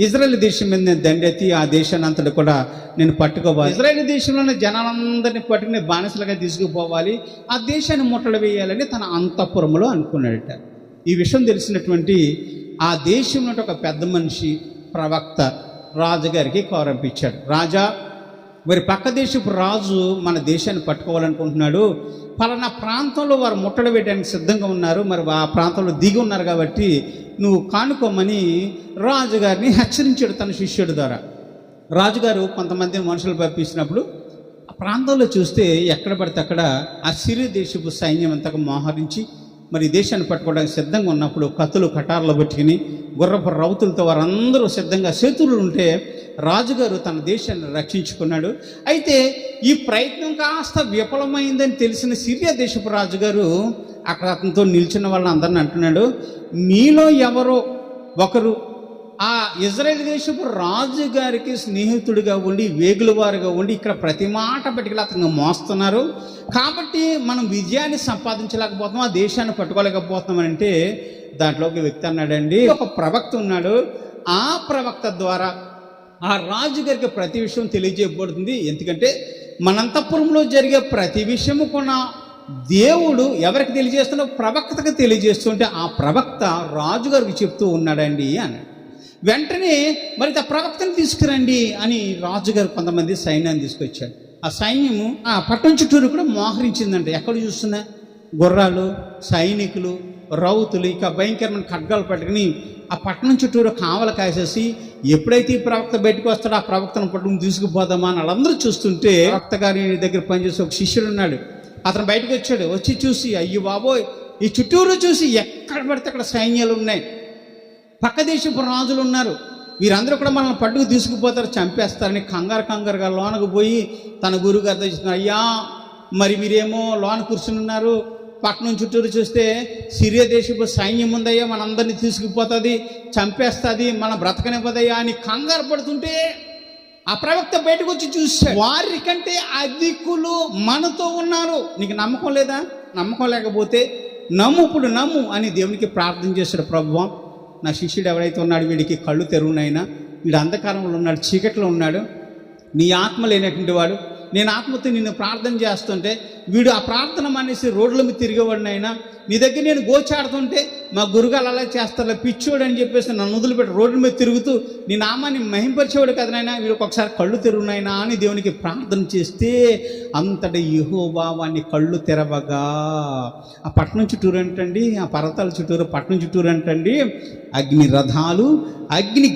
Israel దేశం మీద నేను దండెత్తి ఆ దేశాన్ని అంతటి కూడా నేను పట్టుకోవాలి. ఇజ్రాయెల్ దేశంలోని జనాలందరినీ పట్టుకుని బానిసలుగా తీసుకుపోవాలి. ఆ దేశాన్ని ముట్టడి వేయాలని తన అంతఃపురంలో అనుకున్నాడట. ఈ విషయం తెలిసినటువంటి ఆ దేశంలో ఒక పెద్ద మనిషి ప్రవక్త రాజుగారికి కౌరంపించాడు. రాజా మరి పక్క దేశపు రాజు మన దేశాన్ని పట్టుకోవాలనుకుంటున్నాడు. పలానా ప్రాంతంలో వారు ముట్టడి వేయడానికి సిద్ధంగా ఉన్నారు. మరి ఆ ప్రాంతంలో దిగి ఉన్నారు కాబట్టి నువ్వు కానుకోమని రాజుగారిని హెచ్చరించాడు తన శిష్యుడి ద్వారా. రాజుగారు కొంతమంది మనుషులు పంపించినప్పుడు ఆ ప్రాంతంలో చూస్తే ఎక్కడ పడితే అక్కడ ఆ సిరి దేశపు సైన్యం అంతగా మోహరించి మరి దేశాన్ని పట్టుకోవడానికి సిద్ధంగా ఉన్నప్పుడు కత్తులు కటార్లు పెట్టుకుని గుర్రపు రౌతులతో వారందరూ సిద్ధంగా చేతులు ఉంటే రాజుగారు తన దేశాన్ని రక్షించుకున్నాడు. అయితే ఈ ప్రయత్నం కాస్త విఫలమైందని తెలిసిన సిరియా దేశపు రాజుగారు అక్కడ అతనితో నిల్చున్న వాళ్ళందరిని అంటున్నాడు. మీలో ఎవరో ఒకరు ఆ ఇజ్రాయెల్ దేశపు రాజు గారికి స్నేహితుడిగా ఉండి వేగులవారుగా ఉండి ఇక్కడ ప్రతి మాట బట్టికి అతను మోస్తున్నారు. కాబట్టి మనం విజయాన్ని సంపాదించలేకపోతున్నాం ఆ దేశాన్ని పట్టుకోలేకపోతున్నాం అంటే దాంట్లో ఒక వ్యక్తి అన్నాడండి ఒక ప్రవక్త ఉన్నాడు. ఆ ప్రవక్త ద్వారా ఆ రాజు గారికి ప్రతి విషయం తెలియజేయబడుతుంది. ఎందుకంటే మనంతపురంలో జరిగే ప్రతి విషయము కూడా దేవుడు ఎవరికి తెలియజేస్తున్నా ప్రవక్తకు తెలియజేస్తుంటే ఆ ప్రవక్త రాజుగారికి చెప్తూ ఉన్నాడండి అన్నాడు. వెంటనే మరి ఆ ప్రవక్తను తీసుకురండి అని రాజుగారు కొంతమంది సైన్యాన్ని తీసుకొచ్చాడు ఆ సైన్యము ఆ పట్టణం చుట్టూరు కూడా మోహరించిందంట. ఎక్కడ చూస్తున్నా? గుర్రాలు సైనికులు రౌతులు ఇక భయంకరమైన ఖడ్గాలు పట్టుకుని ఆ పట్టణం చుట్టూరు కావలు కాసేసి ఎప్పుడైతే ఈ ప్రవక్త బయటకు వస్తాడో ఆ ప్రవక్తను పట్టుకుని తీసుకుపోదామా అని వాళ్ళందరూ చూస్తుంటే ప్రవక్త గారి దగ్గర పనిచేసే ఒక శిష్యుడు ఉన్నాడు. అతను బయటకు వచ్చాడు. వచ్చి చూసి అయ్యో బాబోయ్ ఈ చుట్టూరు చూసి ఎక్కడ పడితే అక్కడ సైన్యాలు ఉన్నాయి. పక్క దేశపు రాజులు ఉన్నారు. వీరందరూ కూడా మనల్ని పట్టుకు తీసుకుపోతారు చంపేస్తారని కంగారు కంగారుగా లోనకు పోయి తన గురువు గారితో చెప్తున్నారు అయ్యా మరి మీరేమో లోన కూర్చుని ఉన్నారు. పట్టణం చుట్టూరు చూస్తే సిరియా దేశపు సైన్యం ఉందయ్యా మనందరినీ తీసుకుపోతుంది చంపేస్తుంది మన బ్రతకనివ్వదయ్యా అని కంగారు పడుతుంటే ఆ ప్రవక్త బయటకు వచ్చి చూశాడు. వారికంటే అధికులు మనతో ఉన్నారు. నీకు నమ్మకం లేదా? నమ్మకం లేకపోతే నమ్ము ఇప్పుడు నమ్ము అని దేవునికి ప్రార్థన చేశాడు ప్రభువా. నా శిష్యుడు ఎవరైతే ఉన్నాడు వీడికి కళ్ళు తెరువునైనా వీడు అంధకారంలో ఉన్నాడు చీకట్లో ఉన్నాడు. నీ ఆత్మ లేనటువంటి వాడు నేను ఆత్మతో నిన్ను ప్రార్థన చేస్తుంటే వీడు ఆ ప్రార్థన మానేసి రోడ్ల మీద తిరిగేవాడినైనా నీ దగ్గర నేను గోచాడుతుంటే మా గురుగాలు అలా చేస్తారు పిచ్చోడు అని చెప్పేసి నన్ను వదిలిపెట్టి రోడ్ల మీద తిరుగుతూ నీ నామాన్ని మహింపరిచేవాడు కదనైనా వీడు ఒకసారి కళ్ళు తెరువునైనా అని దేవునికి ప్రార్థన చేస్తే అంతటి యహోబా వాడిని కళ్ళు తెరవగా. ఆ పట్టణం చుట్టూరు అంటండి ఆ పర్వతాల చుట్టూరు పట్టణం చుట్టూరు అంటండి అగ్ని రథాలు అగ్ని